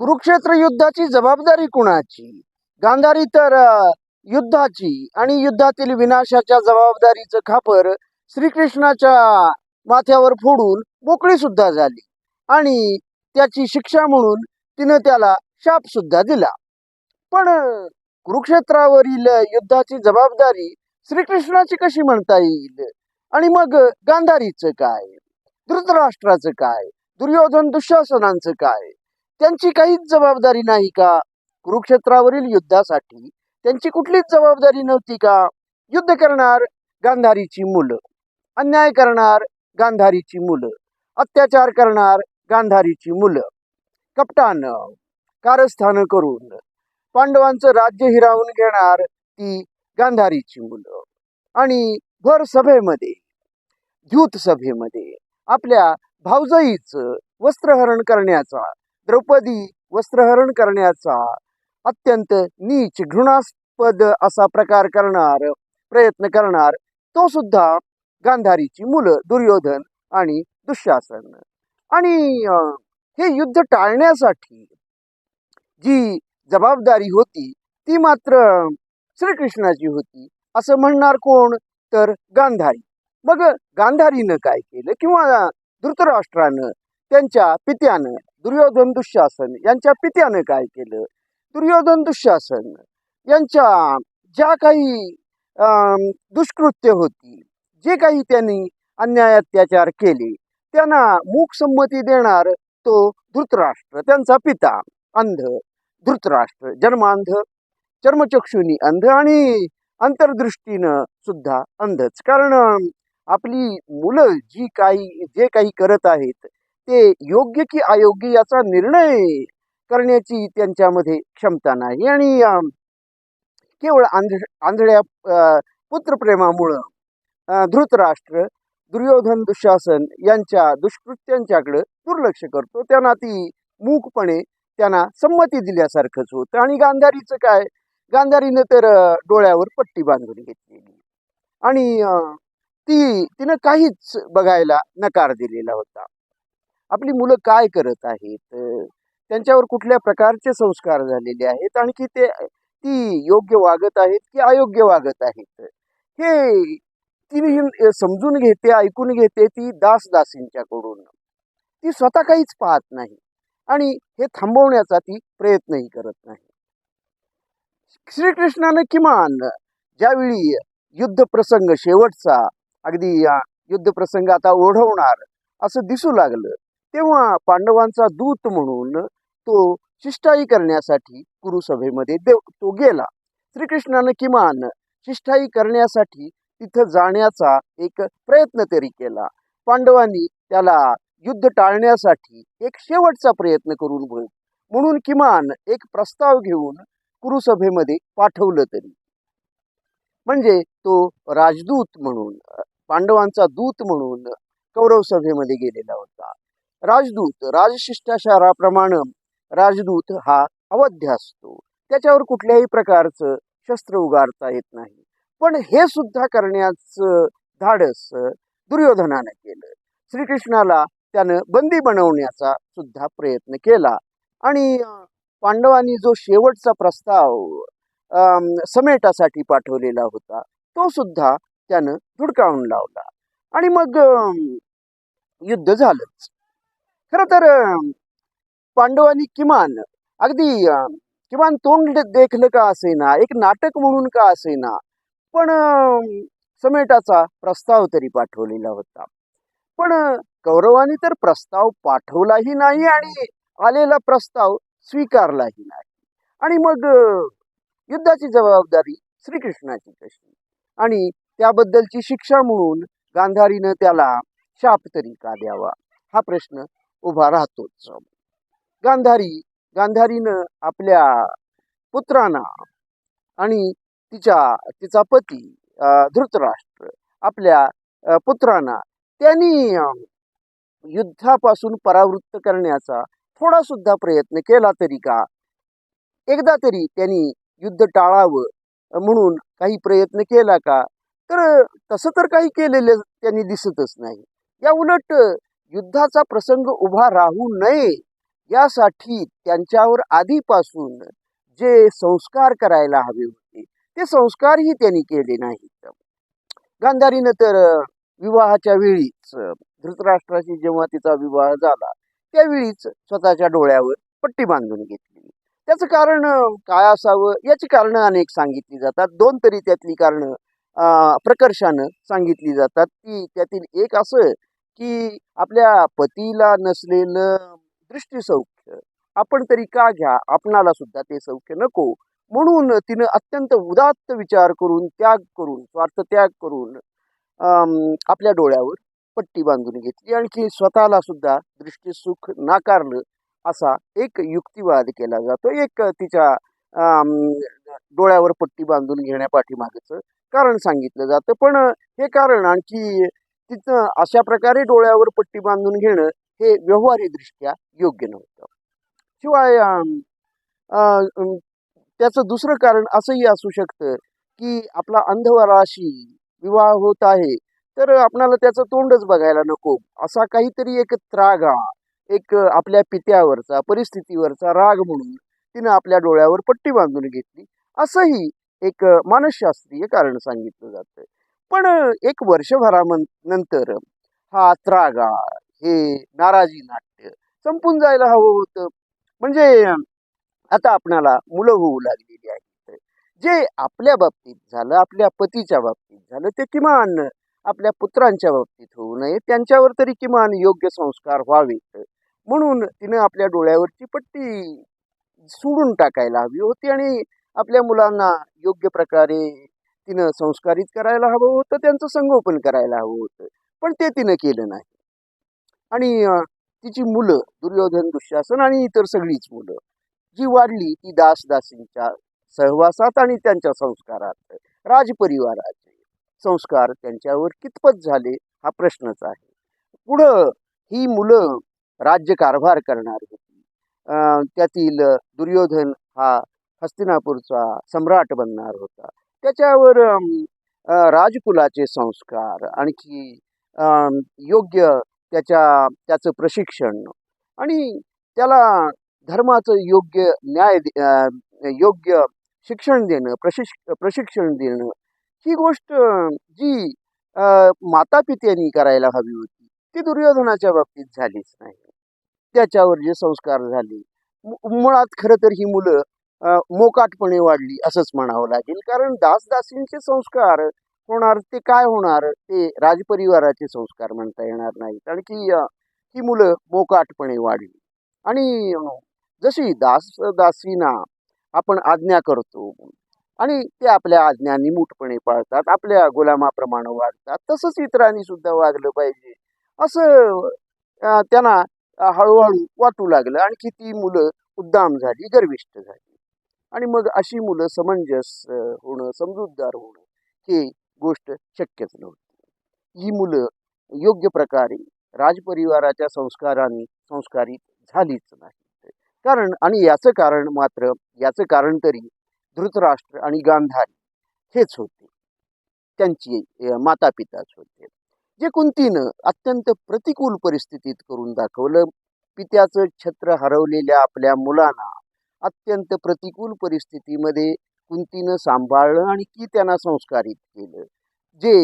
कुरुक्षेत्र युद्धाची जबाबदारी कुणाची? गांधारी तर युद्धाची आणि युद्धातील विनाशाच्या जबाबदारीचं खापर श्रीकृष्णाच्या माथ्यावर फोडून मोकळी सुद्धा झाली आणि त्याची शिक्षा म्हणून तिनं त्याला शाप सुद्धा दिला. पण कुरुक्षेत्रावरील युद्धाची जबाबदारी श्रीकृष्णाची कशी म्हणता येईल? आणि मग गांधारीचं काय? धृतराष्ट्राचं काय? दुर्योधन दुःशासनांचं काय? त्यांची काहीच जबाबदारी नाही का? कुरुक्षेत्रावरील युद्धासाठी त्यांची कुठलीच जबाबदारी नव्हती का? युद्ध करणार गांधारीची मुलं. अन्याय करणार गांधारीची मुलं. अत्याचार करणार गांधारीची मुलं. कपटानं कारस्थानं करून पांडवांचं राज्य हिरावून घेणार ती गांधारीची मुलं. आणि भर सभेमध्ये द्यूत सभेमध्ये आपल्या भाऊजाईचं वस्त्रहरण करण्याचा द्रौपदी वस्त्रहरण करण्याचा अत्यंत नीच घृणास्पद असा प्रकार करणार प्रयत्न करणार तो सुद्धा गांधारीची मुलं दुर्योधन आणि दुःशासन. आणि हे युद्ध टाळण्यासाठी जी जबाबदारी होती ती मात्र श्रीकृष्णाची होती. असं म्हणणार कोण? तर गांधारी. मग गांधारीनं काय केलं? किंवा धृतराष्ट्रानं त्यांच्या पित्यानं दुर्योधन दुःशासन. यांच्या पित्यानं काय केलं? दुर्योधन दुःशासन. यांच्या ज्या काही अं, दुष्कृत्य होती जे काही त्यांनी अन्याय अत्याचार केले त्यांना मूक संमती देणार तो धृतराष्ट्र त्यांचा पिता अंध धृतराष्ट्र जन्मांध चर्मचक्षुनी अंध आणि अंतर्दृष्टीनं सुद्धा अंधच. कारण आपली मुलं जी काही जे काही करत आहेत ते योग्य की अयोग्य याचा निर्णय करण्याची त्यांच्यामध्ये क्षमता नाही. आणि केवळ आंध आंधळ्या पुत्रप्रेमामुळं धृतराष्ट्र दुर्योधन दुःशासन यांच्या दुष्कृत्यांच्याकडं दुर्लक्ष करतो. त्यांना ती मूकपणे त्यांना संमती दिल्यासारखंच होतं. आणि गांधारीचं काय? गांधारीनं तर डोळ्यावर पट्टी बांधून घेतलेली. आणि ती तिनं काहीच बघायला नकार दिलेला होता. आपली मुलं काय करत आहेत? त्यांच्यावर कुठल्या प्रकारचे संस्कार झालेले आहेत? आणखी ते ती योग्य वागत आहेत की अयोग्य वागत आहेत? हे ती समजून घेते ऐकून घेते ती दास दासींच्याकडून ती स्वतः काहीच पाहत नाही आणि हे थांबवण्याचा ती प्रयत्नही करत नाही. श्रीकृष्णानं किमान ज्यावेळी युद्ध प्रसंग शेवटचा अगदी या युद्ध प्रसंग आता ओढवणार असं दिसू लागलं तेव्हा पांडवांचा दूत म्हणून तो शिष्टाई करण्यासाठी कुरुसभेमध्ये देव तो गेला. श्रीकृष्णानं किमान शिष्टाई करण्यासाठी तिथं जाण्याचा एक प्रयत्न तरी केला. पांडवांनी त्याला युद्ध टाळण्यासाठी एक शेवटचा प्रयत्न करून बघ म्हणून किमान एक प्रस्ताव घेऊन कुरुसभेमध्ये पाठवलं तरी. म्हणजे तो राजदूत म्हणून पांडवांचा दूत म्हणून कौरव सभेमध्ये गेलेला होता. राजदूत राजशिष्टाचाराप्रमाणे राजदूत हा अवध्य असतो. त्याच्यावर कुठल्याही प्रकारचं शस्त्र उगारता येत नाही. पण हे सुद्धा करण्याचं धाडस दुर्योधनानं केलं. श्रीकृष्णाला त्यानं बंदी बनवण्याचा सुद्धा प्रयत्न केला. आणि पांडवांनी जो शेवटचा प्रस्ताव अं, समेटासाठी पाठवलेला होता तो सुद्धा त्यानं धुडकावून लावला. आणि मग युद्ध झालंच. खरं तर पांडवांनी किमान अगदी किमान तोंड देखलं का असेना एक नाटक म्हणून का असेना पण समेटाचा प्रस्ताव तरी पाठवलेला होता. पण कौरवांनी तर प्रस्ताव पाठवलाही नाही आणि आलेला प्रस्ताव स्वीकारलाही नाही. आणि मग युद्धाची जबाबदारी श्रीकृष्णाची कशी? आणि त्याबद्दलची शिक्षा म्हणून गांधारीनं त्याला शाप तरी का द्यावा? हा प्रश्न उभा राहतोच गांधारी गांधारीनं आपल्या पुत्रांना आणि तिच्या तिचा पती धृतराष्ट्र आपल्या पुत्रांना त्यांनी युद्धापासून परावृत्त करण्याचा थोडा सुद्धा प्रयत्न केला तरी का? एकदा तरी त्यांनी युद्ध टाळावं म्हणून काही प्रयत्न केला का? तर तसं तर काही केलेलं त्यांनी दिसतच नाही. या उलट युद्धाचा प्रसंग उभा राहू नये यासाठी त्यांच्यावर आधीपासून जे संस्कार करायला हवे होते ते संस्कारही त्यांनी केले नाहीत. गांधारीनं तर विवाहाच्या वेळीच धृतराष्ट्राशी जेव्हा तिचा विवाह झाला त्यावेळीच स्वतःच्या डोळ्यावर पट्टी बांधून घेतली. त्याचं कारण काय असावं याची कारणं अनेक सांगितली जातात. दोन तरी त्यातली कारणं अं, प्रकर्षानं सांगितली जातात. ती त्यातील एक असं की आपल्या पतीला नसलेलं दृष्टीसौख्य आपण तरी का घ्या? आपणाला सुद्धा ते सौख्य नको. म्हणून तिनं अत्यंत उदात्त विचार करून त्याग करून स्वार्थ त्याग करून आपल्या डोळ्यावर पट्टी बांधून घेतली. आणखी स्वतःला सुद्धा दृष्टीसुख नाकारलं असा एक युक्तिवाद केला जातो. एक तिच्या डोळ्यावर पट्टी बांधून घेण्यापाठीमागचं कारण सांगितलं जातं. पण हे कारण आणखी तिचं अशा प्रकारे डोळ्यावर पट्टी बांधून घेणं हे व्यवहारीदृष्ट्या योग्य नव्हतं. शिवाय त्याचं दुसरं कारण असंही असू शकतं की आपला अंधवराशी विवाह होत आहे तर आपणाला त्याचं तोंडच बघायला नको. असा काहीतरी एक त्रागा एक आपल्या पित्यावरचा परिस्थितीवरचा राग म्हणून तिनं आपल्या डोळ्यावर पट्टी बांधून घेतली. असंही एक मानसशास्त्रीय कारण सांगितलं जातं. पण एक वर्षभरानंतर हा त्रागा हे नाराजी नाट्य संपून जायला हवं होतं. म्हणजे आता आपणाला मुलं होऊ लागलेली आहेत. जे आपल्या बाबतीत झालं आपल्या पतीच्या बाबतीत झालं ते किमान आपल्या पुत्रांच्या बाबतीत होऊ नये त्यांच्यावर तरी किमान योग्य संस्कार व्हावेत. म्हणून तिनं आपल्या डोळ्यावरची पट्टी सोडून टाकायला हवी होती आणि आपल्या मुलांना योग्य प्रकारे तिनं संस्कारित करायला हवं होतं त्यांचं संगोपन करायला हवं होतं. पण ते तिनं केलं नाही. आणि तिची मुलं दुर्योधन दुःशासन आणि इतर सगळीच मुलं जी वाढली ती दासदासींच्या सहवासात आणि त्यांच्या संस्कारात राजपरिवाराचे संस्कार त्यांच्यावर कितपत झाले हा प्रश्नच आहे. पुढं ही मुलं राज्यकारभार करणार होती. अं, त्यातील दुर्योधन हा हस्तिनापूरचा सम्राट बनणार होता. त्याच्यावर राजकुलाचे संस्कार आणखी योग्य त्याच्या त्याचं प्रशिक्षण आणि त्याला धर्माचं योग्य न्याय योग्य शिक्षण देणं प्रशिक्ष प्रशिक्षण देणं ही गोष्ट जी मातापित्यांनी करायला हवी होती ती दुर्योधनाच्या बाबतीत झालीच नाही. त्याच्यावर जे संस्कार झाले मुळात खरं तर ही मुलं मोकाटपणे वाढली असंच म्हणावं लागेल. कारण दासदासींचे संस्कार होणार ते काय होणार? ते राजपरिवाराचे संस्कार म्हणता येणार नाहीत. आणखी की ही मुलं मोकाटपणे वाढली. आणि जशी दासदासींना आपण आज्ञा करतो आणि ते आपल्या आज्ञा निमूटपणे पाळतात आपल्या गुलामाप्रमाणे वागतात तसंच इतरांनी सुद्धा वागलं पाहिजे. असं त्यांना हळूहळू वाटू लागलं. आणखी ती मुलं उद्दाम झाली गर्विष्ट झाली. आणि मग अशी मुलं समंजस होणं समजूतदार होणं हे गोष्ट शक्यच नव्हती. ही मुलं योग्य प्रकारे राजपरिवाराच्या संस्काराने संस्कारित झालीच नाही कारण आणि याचं कारण मात्र याचं कारण तरी धृतराष्ट्र आणि गांधारी हेच होते. त्यांची माता पिताच होते. जे कुंतीनं अत्यंत प्रतिकूल परिस्थितीत करून दाखवलं पित्याचं छत्र हरवलेल्या आपल्या मुलांना अत्यंत प्रतिकूल परिस्थितीमध्ये कुंतीनं सांभाळलं आणि की त्यांना संस्कारित केलं. जे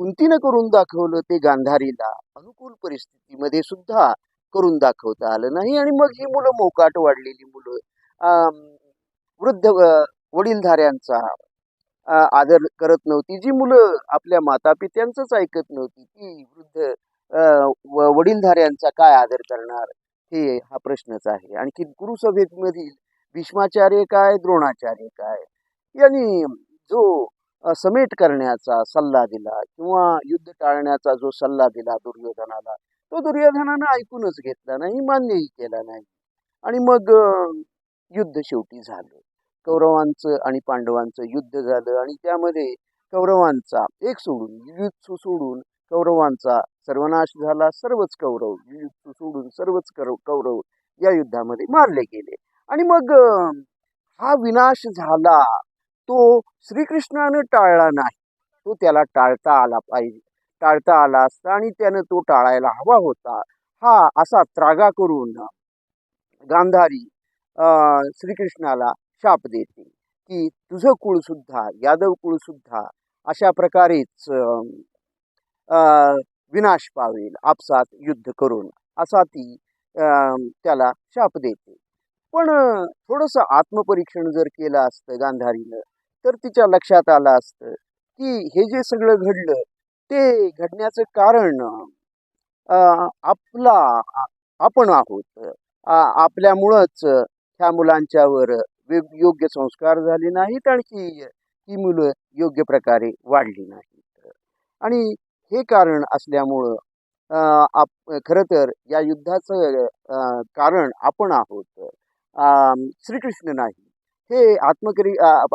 कुंतीनं करून दाखवलं ते गांधारीला अनुकूल परिस्थितीमध्ये सुद्धा करून दाखवता आलं नाही आणि मग ही मुलं मोकाट वाढलेली मुलं वृद्ध वडीलधाऱ्यांचा आदर करत नव्हती. जी मुलं आपल्या मातापित्यांचंच ऐकत नव्हती ती वृद्ध व- वडीलधाऱ्यांचा काय आदर करणार? हे हा प्रश्नच आहे. आणखी गुरुसभेमधील भीष्माचार्य काय द्रोणाचार्य काय? यांनी जो समेट करण्याचा सल्ला दिला किंवा युद्ध टाळण्याचा जो सल्ला दिला दुर्योधनाला तो दुर्योधनानं ऐकूनच घेतला नाही मान्यही केला नाही. आणि मग युद्ध शेवटी झालं. कौरवांचं आणि पांडवांचं युद्ध झालं आणि त्यामध्ये कौरवांचा एक सोडून युद्ध सोडून कौरवांचा सर्वनाश झाला सर्वच कौरव सोडून सर्वच कौरव कौरव या युद्धामध्ये मारले गेले. आणि मग हा विनाश झाला तो श्रीकृष्णानं टाळला नाही. तो त्याला टाळता आला पाहिजे टाळता आला असता आणि त्यानं तो टाळायला हवा होता. हा असा त्रागा करून गांधारी श्रीकृष्णाला शाप देते की तुझं कुळसुद्धा यादव कुळसुद्धा अशा प्रकारेच विनाश पावेल आपसात युद्ध करून. असा ती अं, त्याला शाप देते. पण थोडंसं आत्मपरीक्षण जर केलं असतं गांधारीनं तर तिच्या लक्षात आलं असतं की हे जे सगळं घडलं ते घडण्याचं कारण आपला आपण आहोत. आपल्यामुळंच ह्या मुलांच्यावर योग्य संस्कार झाले नाहीत आणखी ती मुलं योग्य प्रकारे वाढली नाहीत. आणि हे कारण असल्यामुळं आप खरं तर या युद्धाचं कारण आपण आहोत. श्रीकृष्ण नाही. हे आत्मकरी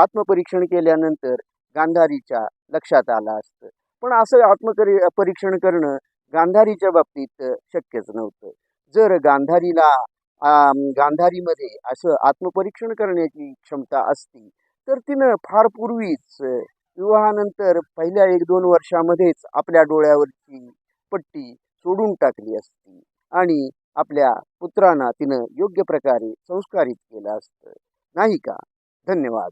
आत्मपरीक्षण केल्यानंतर गांधारीच्या लक्षात आलं असतं. पण असं आत्मकरी परीक्षण करणं गांधारीच्या बाबतीत शक्यच नव्हतं. जर गांधारीला गांधारीमध्ये असं आत्मपरीक्षण करण्याची क्षमता असती तर तिनं फार पूर्वीच विवाहानंतर पहिल्या एक दोन वर्षामध्येच आपल्या डोळ्यावरची पट्टी सोडून टाकली असती आणि आपल्या पुत्रांना तिनं योग्य प्रकारे संस्कारित केलं असतं. नाही का? धन्यवाद.